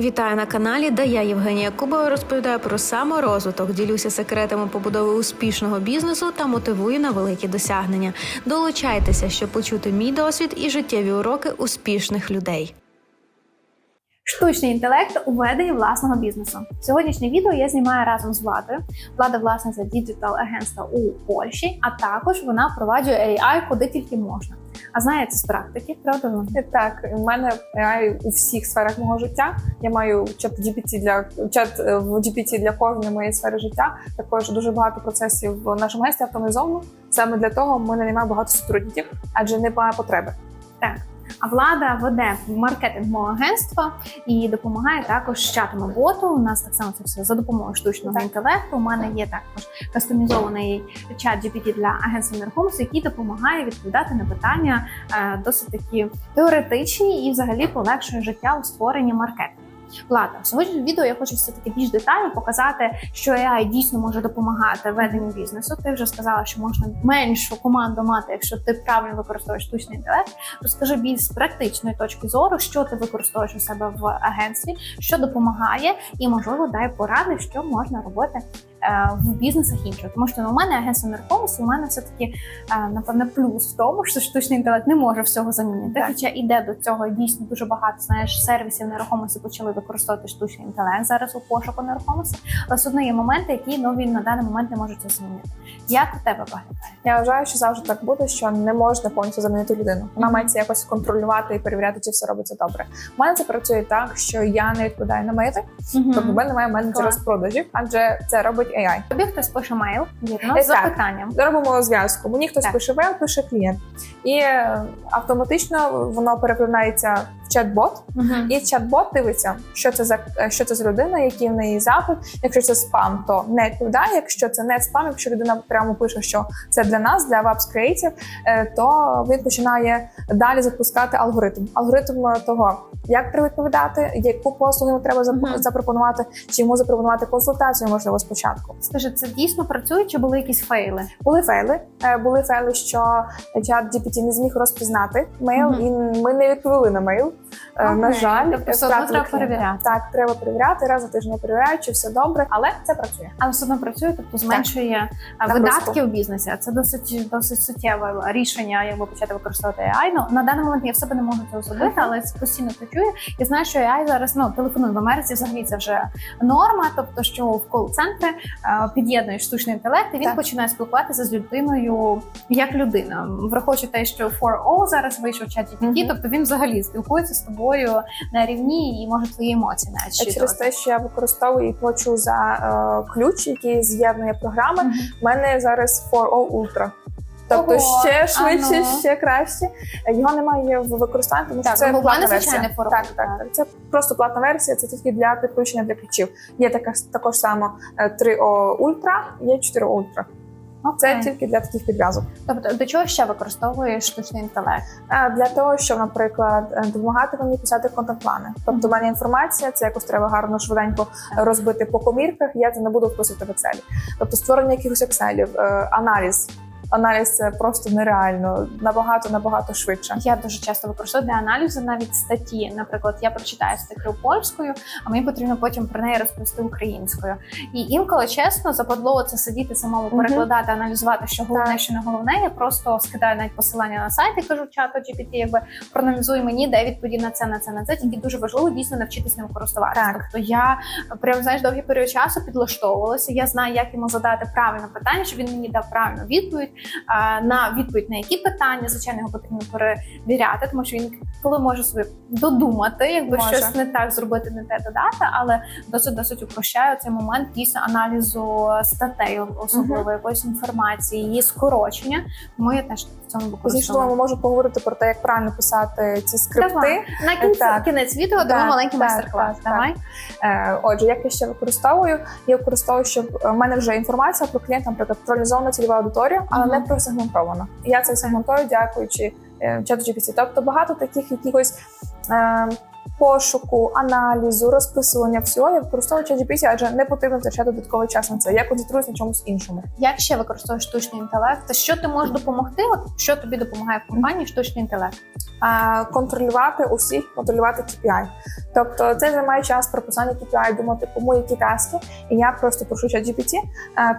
Вітаю на каналі, де я Євгенія Кубова розповідаю про саморозвиток, ділюся секретами побудови успішного бізнесу та мотивую на великі досягнення. Долучайтеся, щоб почути мій досвід і життєві уроки успішних людей. Штучний інтелект у веденні власного бізнесу. Сьогоднішнє відео я знімаю разом з владою. Влада власниця діджитал агентства у Польщі, а також вона впроваджує AI куди тільки можна. А знаєте з практики, правда? Так, у мене AI у всіх сферах мого життя. Я маю чат GPT для чат е, в GPT для кожної моєї сфери життя. Також дуже багато процесів в нашому агентстві автоматизовано. Саме для того ми наймаємо багато сотрудників, адже немає потреби. Так. А влада веде маркетингове агентство і допомагає також з чатами боту. У нас так само це все за допомогою штучного Так. інтелекту. У мене є також кастомізований чат GPT для агентства нерухомості, який допомагає відповідати на питання е, досить такі теоретичні і взагалі полегшує життя у створенні маркетингу. Влада, в сьогоднішньому відео я хочу все таки більш детально показати, що AI дійсно може допомагати веденню бізнесу. Ти вже сказала, що можна меншу команду мати, якщо ти правильно використовуєш штучний інтелект. Розкажи більш з практичної точки зору, що ти використовуєш у себе в агентстві, що допомагає, і можливо дай поради, що можна робити в бізнесах інших. Тому що ну, у мене агентство нерухомості, у мене все таки напевне плюс в тому, що штучний інтелект не може всього замінити. Так. Хоча іде до цього дійсно дуже багато знаєш сервісів нерухомості почали використовувати штучний інтелект зараз у пошуку нерухомості. Але все одно є моменти, які ну, він на даний момент не може це змінити. Як у тебе виглядає? Я вважаю, що завжди так буде, що не можна повністю замінити людину. Вона Мгм. має це якось контролювати і перевіряти, чи все робиться добре. У мене це працює так, що я не відповідаю на мейли, тобто в мене немає менеджера з продажів, адже це робить AI. Тобі хтось пише мейл вірно, Е, з запитанням. Робимо зв'язку. Мені хтось Так. пише мейл, пише клієнт, і е, автоматично воно перекладається в чат-бот. Мгм. І чат-бот дивиться, що це за е, що це за людина, який в неї запит. Якщо це спам, то не відповідає. Якщо це не спам, якщо людина прямо пише, що це для нас, для Webs Creative, е, то він починає далі запускати алгоритм. Алгоритм е, того, як треба відповідати, яку послугу йому треба Мгм. запропонувати, чи йому запропонувати консультацію, можливо, спочатку. Скажи, це дійсно працює чи були якісь фейли? Були фейли. Були фейли, що чат GPT не зміг розпізнати мейл, Мгм. і ми не відповіли на мейл. Е, На жаль, Тобто все одно треба перевіряти. Так, треба перевіряти. Раз на тиждень перевіряю, чи все добре, але це працює. Але все одно працює, тобто зменшує Так, видатки просто. у бізнесі. Це досить досить суттєве рішення, якби почати використовувати AI. Ну на даний момент я в себе не можу цього зробити, але це постійно працює. Я знаю, що AI зараз ну телефонує в Америці. Взагалі це вже норма. Тобто, що в кол-центри е, під'єднуєш штучний інтелект, і він Так. починає спілкуватися з людиною як людина, враховуючи те, що 4O зараз вийшов чат GPT, Мгм. тобто він взагалі спілкується з тобою на рівні і може твої емоції навіть Через те, що я використовую і плачу за е, ключ, який з'єднує програми. У мене зараз 4O Ultra. Тобто Ого, ще швидше, ну. ще краще. Е, Його немає в використанні, тому що Так, це платна версія. 4O, Так, так, так. Це просто платна версія, це тільки для підключення для ключів. Є така також само е, 3O Ultra, є 4O Ultra. Це тільки для таких підв'язок. Тобто до чого ще використовуєш штучний інтелект? Для того, щоб, наприклад, е, допомагати мені писати контент-плани. Тобто, в мене інформація, це якось треба гарно швиденько розбити по комірках. Я це не буду вписувати в Excel. Тобто, створення якихось Excel, е, аналіз. Аналіз це просто нереально, набагато набагато швидше. Я дуже часто використовую для аналізу навіть статті. Наприклад, я прочитаю статтю польською, а мені потрібно потім про неї розповісти українською. І інколи чесно западло це сидіти самому Мгм. перекладати, аналізувати, що головне, Так. що не головне. Я просто скидаю навіть посилання на сайт і кажу чату GPT, якби проаналізуй мені, де відповіді на це, на це, на це. Тільки дуже важливо дійсно навчитися ним користуватися. Так. Тобто я прям знаєш довгий період часу підлаштовувалася. Я знаю, як йому задати правильне питання, щоб він мені дав правильну відповідь. На відповідь на які питання, звичайно, його потрібно перевіряти, тому що він коли може собі додумати, якби Може. щось не так зробити, не те додати, але досить досить упрощає цей момент дійсно аналізу статей, особливо Мгм. якоїсь інформації, її скорочення. Тому я теж цьому Пізніше Зійшло, ми можемо поговорити про те, як правильно писати ці скрипти. Давай. На кінець, Так. кінець відео Так, дамо маленький так, майстер-клас. так. Давай. Так. Отже, як я ще використовую? Я використовую, щоб в мене вже інформація про клієнта, наприклад, проаналізована цільова аудиторія, але Мгм. не просегментована. Я це сегментую, дякуючи е, чату GPT. Тобто багато таких якихось. Е, пошуку, аналізу, розписування всього, я використовую ChatGPT, адже не потрібно втрачати додатковий час на це. Я концентруюсь на чомусь іншому. Як ще використовуєш штучний інтелект? Та що ти можеш допомогти? От що тобі допомагає в компанії штучний інтелект? а, контролювати усіх, контролювати KPI. Тобто це займає час прописання KPI, думати, кому які таски. І я просто прошу ChatGPT,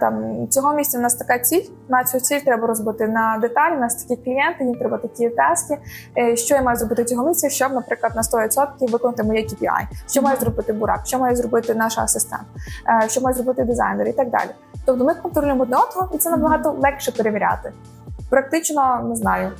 там цього місця в нас така ціль. На цю ціль треба розбити на деталі. У нас такі клієнти, їм треба такі таски. Е, Що я маю зробити цього місця, щоб, наприклад, на 100% виконати моє KPI? Що має зробити бурак? Що має зробити наш асистент? Е, Що має зробити дизайнер і так далі. Тобто ми контролюємо одне одного, і це набагато легше перевіряти. Практично не знаю.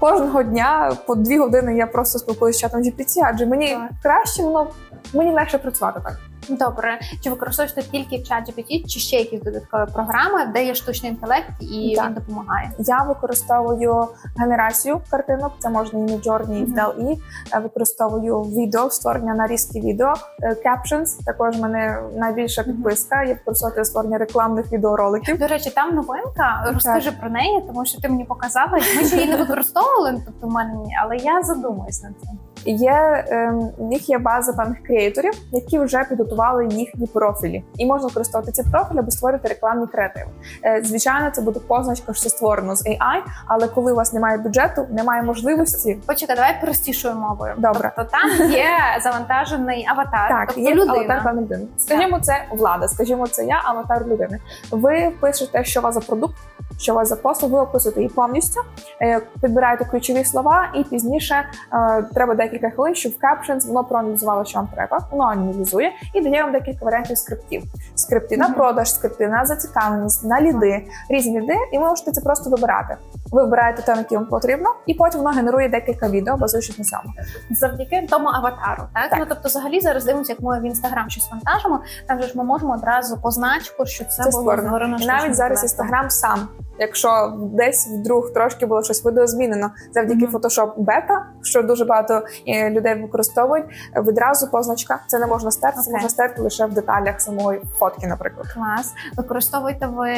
Кожного дня по дві години я просто спілкуюся з чатом GPT, адже мені Так. краще, воно мені легше працювати так. Добре, чи використовуєш ти тільки ChatGPT, чи ще якісь додаткові програми, де є штучний інтелект і Так. він допомагає? Я використовую генерацію картинок, це можна і Midjourney, і в. DALL-E. Е, Використовую відео, створення нарізки відео, е, captions. Також в мене найбільша підписка. Я використовую створення рекламних відеороликів. До речі, там новинка. Розкажи про неї, тому що ти мені показала. Ми ще її не використовували, тобто в мене але я задумаюсь над цим. Є ем, в них є база певних креаторів, які вже підготували їхні профілі, і можна використовувати ці профілі, аби створити рекламні креативи. Е, Звичайно, це буде позначка, що створено з AI, але коли у вас немає бюджету, немає можливості. Почекай, давай простішою мовою. Добре. Тобто там є завантажений аватар, Так, тобто є людина. аватар людини. Скажімо, це влада. Скажімо, це я, аватар людини. Ви пишете, що у вас за продукт, що у вас за послуг, ви описуєте її повністю, е, підбираєте ключові слова, і пізніше е, треба декілька хвилин, щоб в Captions воно проаналізувало, що вам треба. Воно аналізує і дає вам декілька варіантів скриптів. Скрипти на продаж, скрипти на зацікавленість, на ліди, різні ліди, і ви можете це просто вибирати. Ви вибираєте те, який вам потрібно, і потім воно генерує декілька відео, базуючись на цьому. завдяки тому аватару. Так? Так. ну тобто, взагалі зараз дивимося, як ми в інстаграм щось вантажимо. Там же ж ми можемо одразу позначку, що це, Це було створено. створено. Навіть зараз інстаграм сам. Якщо десь вдруг трошки було щось видозмінено завдяки. Photoshop бета, що дуже багато е, людей використовують, відразу позначка це не можна стерти, це можна стерти лише в деталях самої фотки, наприклад. клас. Використовуєте ви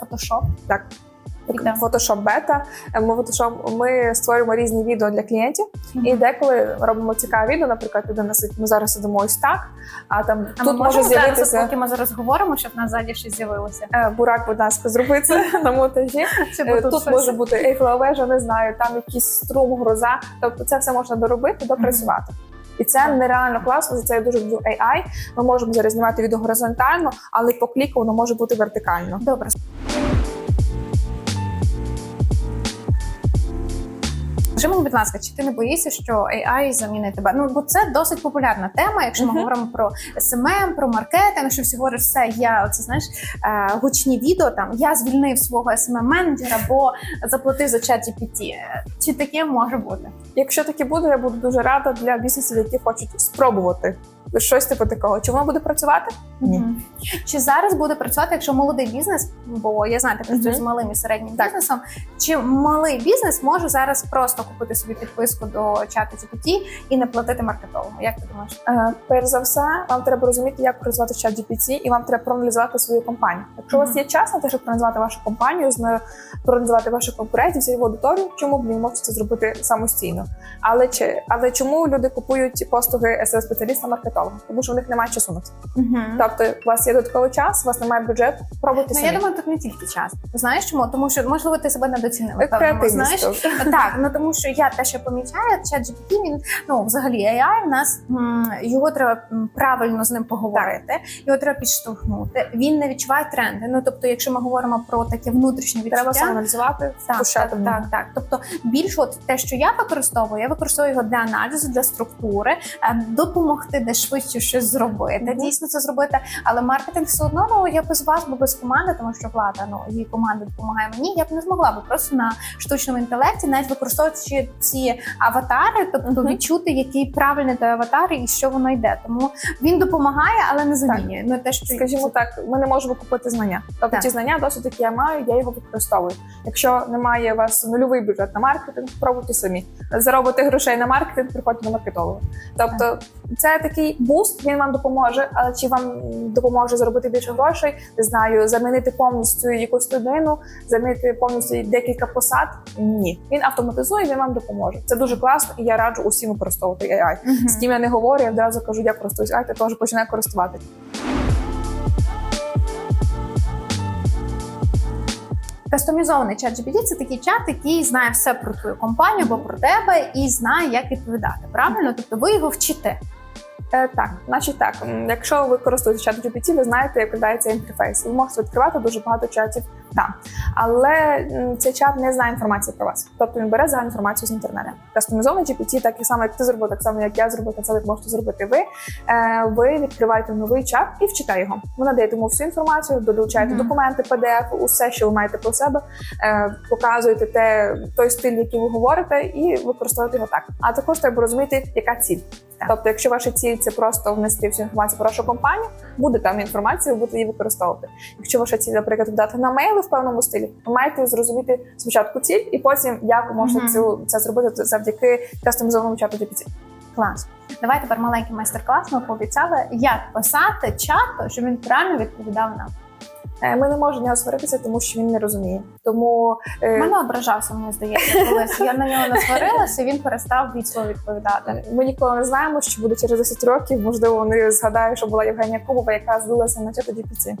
Photoshop? Так. Photoshop бета. Ми Photoshop, ми створюємо різні відео для клієнтів, і деколи робимо цікаве відео. Наприклад, людина сидить, ми зараз сидимо ось так, а там А тут ми може з'явитися. поки ми зараз говоримо, щоб на ззаді щось з'явилося. Е, Бурак, будь ласка, зроби це на монтажі. Е, тут Тут може бути ейфелева вежа, не знаю, там якийсь струм, гроза. Тобто це все можна доробити, допрацювати. І це нереально класно. За це я дуже люблю AI. Ми можемо зараз знімати відео горизонтально, але по кліку воно може бути вертикально. Добре. Скажи мені, будь ласка, чи ти не боїшся, що AI замінить тебе? Ну бо це досить популярна тема. Якщо ми говоримо про SMM, про маркетинг, що всі говорять, все я оце знаєш е, гучні відео. Там я звільнив свого smm менеджера бо заплатив за чат GPT. Е, Чи таке може бути? Якщо таке буде, я буду дуже рада для бізнесів, які хочуть спробувати щось типу такого. Чи воно буде працювати? Ні. Чи зараз буде працювати, якщо молодий бізнес? Бо я знаю, ти працюєш з малим і середнім Так. бізнесом. Чи малий бізнес може зараз просто купити собі підписку до чату GPT і не платити маркетологу? Як ти думаєш? Е, Перш за все, вам треба розуміти, як працювати чат GPT, і вам треба проаналізувати свою компанію. Якщо у вас є час на те, щоб проаналізувати вашу компанію, зна- проаналізувати ваших конкурентів, свою аудиторію, чому б не можете це зробити самостійно? Але чи але чому люди купують послуги seo спеціаліста маркетолога? Тому що в них немає часу на це. Тобто, у вас є додатковий час, у вас немає бюджету, пробуйте Ну, самі. я думаю, тут не тільки час. Знаєш чому? Тому що можливо ти себе недоцінила. Креативність. знаєш. Так, ну тому що я те, що помічаю, чат GPT, він ну взагалі AI, в нас його треба правильно з ним поговорити, його треба підштовхнути. Він не відчуває тренди. Ну тобто, якщо ми говоримо про таке внутрішнє відчуття, Треба аналізувати, Так, так, так, так. Тобто більше от те, що я використовую, я використовую його для аналізу, для структури, е, допомогти де швидше щось зробити, Мгм. дійсно це зробити. Але маркетинг все одно ну я без вас, бо без команди, тому що влада ну її команда допомагає мені. Я б не змогла би просто на штучному інтелекті, навіть використовуючи ці аватари, тобто відчути, який правильний той аватар і що воно йде. Тому він допомагає, але не замінює. Ну те, що Скажімо так, ми не можемо купити знання. Тобто Так. ті знання досить які я маю, я його використовую. Якщо немає у вас нульовий бюджет на маркетинг, пробуйте самі. Заробити грошей на маркетинг, приходьте до маркетолога. Тобто це такий буст, він вам допоможе. Але чи вам допоможе заробити більше грошей? Не знаю, замінити повністю якусь людину, замінити повністю декілька посад? Ні, він автоматизує, він вам допоможе. Це дуже класно, і я раджу усім використовувати AI. З ким я не говорю, я одразу кажу, я користуюсь AI, ти теж починаю користуватися. Кастомізований чат GPT – це такий чат, який знає все про твою компанію або про тебе і знає, як відповідати. Правильно? Тобто ви його вчите. Е, так, значить так, якщо ви користуєтесь чатом GPT, ви знаєте, як цей інтерфейс. Ви можете відкривати дуже багато чатів там. Але цей чат не знає інформації про вас. Тобто він бере загальну інформацію з інтернету. Кастомізований GPT, так і само, як ти зробив, так само, як я зробив, так само, як можете зробити ви. Е, ви відкриваєте новий чат і вчите його. Ви надаєте йому всю інформацію, долучаєте Мгм. документи, PDF, усе, що ви маєте про себе, е, показуєте те, той стиль, який ви говорите, і використовуєте його так. А також треба розуміти, яка ціль. Так. Тобто, якщо ваша ціль це просто внести всю інформацію про вашу компанію, буде там інформація, ви будете її використовувати. Якщо ваша ціль, наприклад, дати на мейли в певному стилі, ви маєте зрозуміти спочатку ціль, і потім як ви можете Мгм. цю це зробити завдяки кастомізованому чату GPT. Клас. Давай тепер маленький майстер-клас. Ми пообіцяли, як писати чату, щоб він правильно відповідав нам. Е, Ми не можемо нього сваритися, тому що він не розуміє. Тому е, Мене ображався, мені здається, колись я на нього не сварилася, він перестав від слова відповідати. ми ніколи не знаємо, що буде через 10 років. Можливо, вони згадають, що була Євгенія Кубова, яка злилася на чату GPT.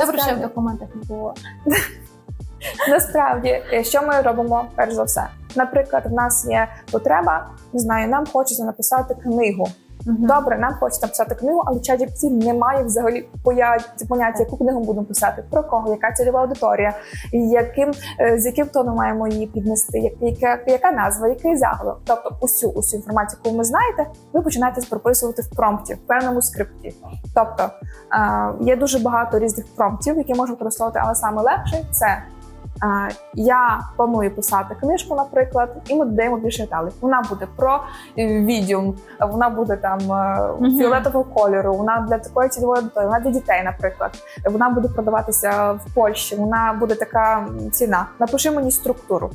Добре, що в документах не було. Насправді, е, що ми робимо перш за все? Наприклад, в нас є потреба, не знаю, нам хочеться написати книгу. Добре, нам хочеться написати книгу, але ChatGPT не має взагалі поняття, яку книгу будемо писати, про кого, яка цільова аудиторія, яким е, з яким тоном маємо її піднести, яка, яка назва, який заголовок. Тобто, усю усю інформацію, яку ви знаєте, ви починаєте прописувати в промпті, в певному скрипті. Тобто е, є дуже багато різних промптів, які можна використовувати, але саме легше це. Я планую писати книжку, наприклад, і ми додаємо більше деталей. Вона буде про е, вона буде там е, фіолетового кольору, вона для такої цільової аудиторії, вона для дітей, наприклад. Вона буде продаватися в Польщі, вона буде така ціна. Напиши мені структуру.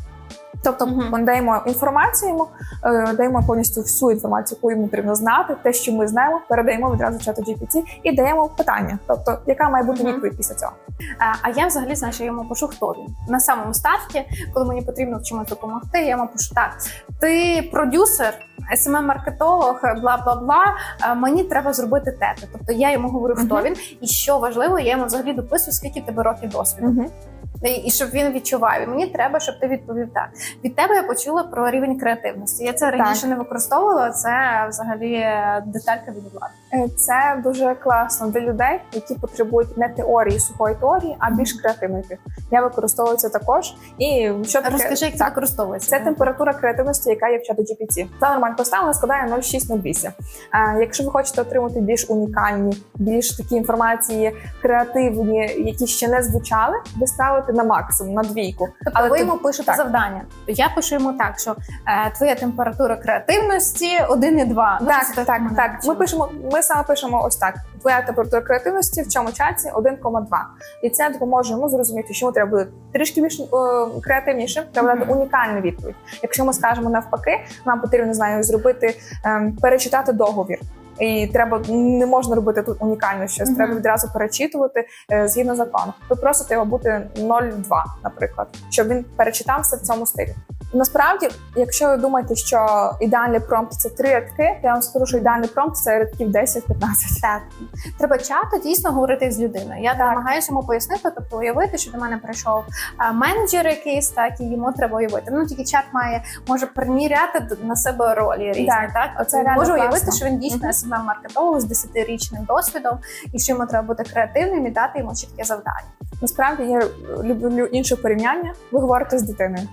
Тобто Мгм. ми даємо інформацію йому, е, даємо повністю всю інформацію, яку йому потрібно знати, те, що ми знаємо, передаємо відразу чату GPT і даємо питання. Тобто, яка має бути Мгм. відповідь після цього? А, а я взагалі знаю, що я йому пишу, хто він на самому старті, коли мені потрібно в чомусь допомогти. Я йому пишу так: ти продюсер, smm маркетолог бла бла бла. е, Мені треба зробити те. Тобто я йому говорю, хто Мгм. він, і що важливо, я йому взагалі дописую, скільки тебе років досвіду. І, і щоб він відчував. І мені треба, щоб ти відповів так. Від тебе я почула про рівень креативності. Я це раніше не використовувала. Це взагалі е, деталька від влади. Е, Це дуже класно для людей, які потребують не теорії сухої теорії, а більш креативної. Я використовую це також. І що таке? Розкажи, як це Так. використовується. Це температура креативності, яка є в чату GPT. Та нормальна поставлена складає 0,6 на 200. А якщо ви хочете отримати більш унікальні, більш такі інформації креативні, які ще не звучали, ви ставите на максимум на двійку. Тобто Але ви ти- йому пишете так. завдання. Я пишу йому так, що е, твоя температура креативності 1,2. Ну, Так, це так, так, так. Ми пишемо. Ми саме пишемо ось так. Твоя температура креативності в цьому чаті 1,2. І це допоможе йому зрозуміти, що йому треба бути трішки більш е, креативнішим, треба дати Мгм. унікальну відповідь. Якщо ми скажемо навпаки, нам потрібно знаю, зробити ем, перечитати договір. І треба не можна робити тут унікально щось. Мгм. Треба відразу перечитувати е, згідно закону. Ви просите його бути 0,2, наприклад, щоб він перечитався в цьому стилі. Насправді, якщо ви думаєте, що ідеальний промпт це три рядки, я вам скажу, що ідеальний промпт це рядків 10-15. Так, треба чато дійсно говорити з людиною. Я намагаюся йому пояснити, тобто уявити, що до мене прийшов менеджер якийсь, так і йому треба уявити. Ну тільки чат має може приміряти на себе ролі різні. Так, Так, оце можу уявити, класно. що він дійсно Мгм. smm маркетолог з 10-річним досвідом, і що йому треба бути креативним і дати йому чітке завдання. Насправді я люблю інше порівняння. Ви говорите з дитиною.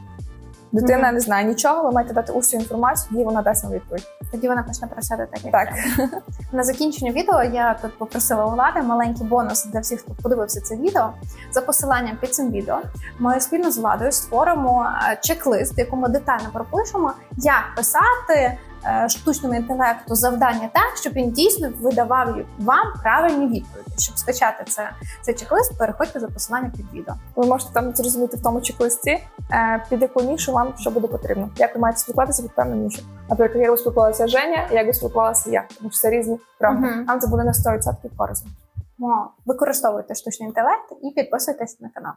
Дитина не знає нічого, ви маєте дати усю інформацію, і вона дасть вам відповідь. Тоді вона почне просити так, як Так. треба. На закінчення відео я тут попросила у влади маленький бонус для всіх, хто подивився це відео. За посиланням під цим відео ми спільно з владою створимо е, чек-лист, в якому детально пропишемо, як писати штучному інтелекту завдання так, щоб він дійсно видавав вам правильні відповіді. Щоб скачати це, цей чек-лист, переходьте за посиланням під відео. Ви можете там зрозуміти в тому чек-листі, е, під яку нішу вам що буде потрібно. Як ви маєте спілкуватися під певну нішу. Наприклад, як спілкувалася Женя, як спілкувалася я, тому що це різні правда. Мгм. Нам це буде на 100% корисно. Використовуйте штучний інтелект і підписуйтесь на канал.